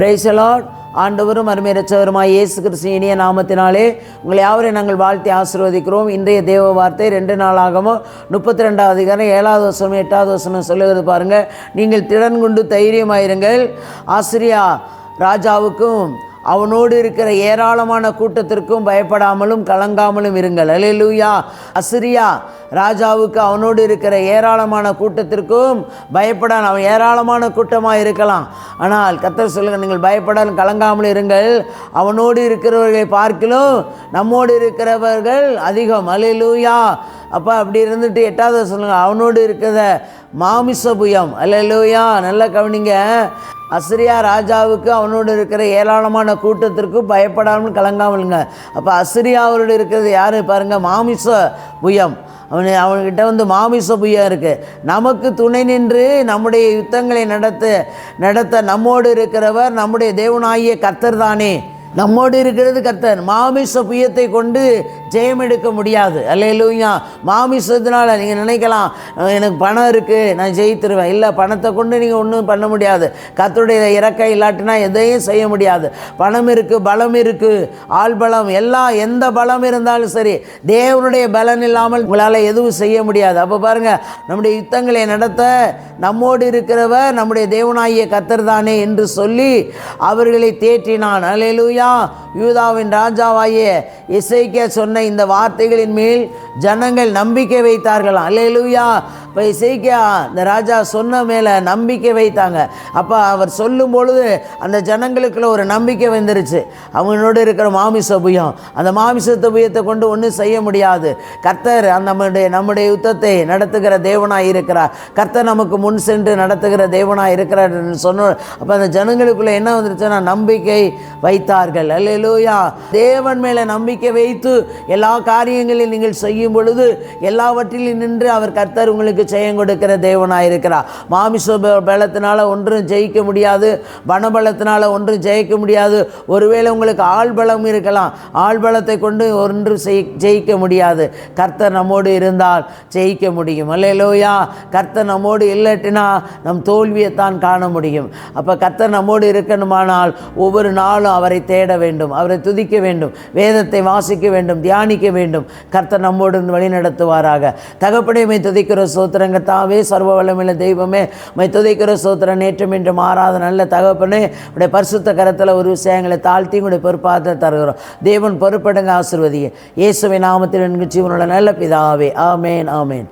பிரைசலாட் ஆண்டவரும் அருமை ரச்சவருமாய் இயேசு கிறிஸ்து இனிய நாமத்தினாலே உங்களை யாவரை நாங்கள் வாழ்த்தி ஆசீர்வதிக்கிறோம். இன்றைய தேவ வார்த்தை ரெண்டு நாளாகவும் முப்பத்தி ரெண்டாவது அதிகாரம் ஏழாவது வருஷம் எட்டாவது வருஷம் சொல்லுகிறது பாருங்கள் நீங்கள் திறன் கொண்டு தைரியமாயிருங்கள். ஆசிரியா ராஜாவுக்கும் அவனோடு இருக்கிற ஏராளமான கூட்டத்திற்கும் பயப்படாமலும் கலங்காமலும் இருங்கள். அல்லேலூயா அசிரியா ராஜாவுக்கு அவனோடு இருக்கிற ஏராளமான கூட்டத்திற்கும் பயப்படான். அவன் ஏராளமான கூட்டமாக இருக்கலாம். ஆனால் கத்தர் சொல்லுங்க நீங்கள் பயப்படாமல் கலங்காமல் இருங்கள். அவனோடு இருக்கிறவர்களை பார்க்கலும் நம்மோடு இருக்கிறவர்கள் அதிகம். அல்லேலூயா அப்போ அப்படி இருந்துட்டு எட்டாவது சொல்லுங்கள் அவனோடு இருக்கிற மாமிச புயம். அல்லேலூயா நல்லா கவனிங்க. அசிரியா ராஜாவுக்கு அவனோடு இருக்கிற ஏராளமான கூட்டத்திற்கு பயப்படாமல் கலங்காமலுங்க. அப்போ அசிரியாவோடு இருக்கிறது யார்? பாருங்கள் மாமிச புயம். அவனு அவன்கிட்ட வந்து மாமிச புயம் இருக்குது நமக்கு துணை நின்று நம்முடைய யுத்தங்களை நடத்த நடத்த நம்மோடு இருக்கிறவர் நம்முடைய தேவனாகிய கத்தர் தானே. நம்மோடு இருக்கிறது கர்த்தர். மாமிச புயத்தை கொண்டு ஜெயம் எடுக்க முடியாது. அல்லையிலூயா மாமிசத்தினால் நீங்கள் நினைக்கலாம் எனக்கு பணம் இருக்குது நான் ஜெயித்துருவேன். இல்லை பணத்தை கொண்டு நீங்கள் ஒன்றும் பண்ண முடியாது. கத்துடைய இறக்கை இல்லாட்டினா எதையும் செய்ய முடியாது. பணம் இருக்குது பலம் இருக்குது ஆள் பலம் எல்லாம் எந்த பலம் இருந்தாலும் சரி தேவனுடைய பலன் இல்லாமல் உங்களால் எதுவும் செய்ய முடியாது. அப்போ பாருங்கள் நம்முடைய யுத்தங்களை நடத்த நம்மோடு இருக்கிறவர் நம்முடைய தேவனாகிய கத்தர் தானே என்று சொல்லி அவர்களை தேற்றினான். அல்லேலூயா. யூதாவின் ராஜாவாகிய இசைக்க சொன்ன இந்த வார்த்தைகளின் மேல் ஜனங்கள் நம்பிக்கை வைத்தார்களாம் அல்லேலூயா. இப்போ இசைக்கியா இந்த ராஜா சொன்ன மேலே நம்பிக்கை வைத்தாங்க. அப்போ அவர் சொல்லும் பொழுது அந்த ஜனங்களுக்குள்ள ஒரு நம்பிக்கை வந்துருச்சு. அவங்களோட இருக்கிற மாமிச புயம். அந்த மாமிசத்த புயத்தை கொண்டு ஒன்றும் செய்ய முடியாது. கர்த்தர் அந்த நம்முடைய நம்முடைய யுத்தத்தை நடத்துகிற தேவனாக இருக்கிறார். கர்த்தர் நமக்கு முன் சென்று நடத்துகிற தேவனாக இருக்கிறார் சொன்ன அப்போ அந்த ஜனங்களுக்குள்ள என்ன வந்துருச்சுன்னா நம்பிக்கை வைத்தார்கள். அல்லேலூயா. தேவன் மேலே நம்பிக்கை வைத்து எல்லா காரியங்களையும் நீங்கள் செய்யும் பொழுது எல்லாவற்றிலும் நின்று அவர் கர்த்தர் உங்களுக்கு ஜெயம் கொடுக்கிற தேவனாக இருக்கிறார். மாமிச பலத்தினால் பலத்தினால ஒன்றும் ஜெயிக்க முடியாது. பணபலத்தினால் ஒன்றும் ஜெயிக்க முடியாது. ஒருவேளை உங்களுக்கு ஆள் பலம் இருக்கலாம். ஆள் பலத்தை கொண்டு ஒன்றும் ஜெயிக்க முடியாது. கர்த்தர் நம்மோடு இருந்தால் ஜெயிக்க முடியும். அல்லையிலோயா கர்த்தர் நம்மோடு இல்லட்டினா நம் தோல்வியைத்தான் காண முடியும். அப்போ கர்த்தர் நம்மோடு இருக்கணுமானால் ஒவ்வொரு நாளும் அவரை தேட வேண்டும். அவரை துதிக்க வேண்டும். வேதத்தை வாசிக்க வேண்டும். தியானிக்க வேண்டும். கர்த்தர் நம்மோடு வழி நடத்துவாராக தகப்படை மை சோத்திரங்க தாவே சர்வ வல்லமில்ல தெய்வமே. மை துதைக்கிற சோத்திரம் நேற்றும் இன்று மாறாத நல்ல தகப்பனே. உடைய பரிசுத்த கரத்தில் ஒரு விஷயங்களை தாழ்த்தி உடைய பொறுப்பாக தருகிறோம். தேவன் பொறுப்படுங்க ஆசிர்வதிய இயேசுவை நாமத்தில் நிகழ்ச்சி உன்னோட நல்ல பிதாவே. ஆமேன் ஆமேன்.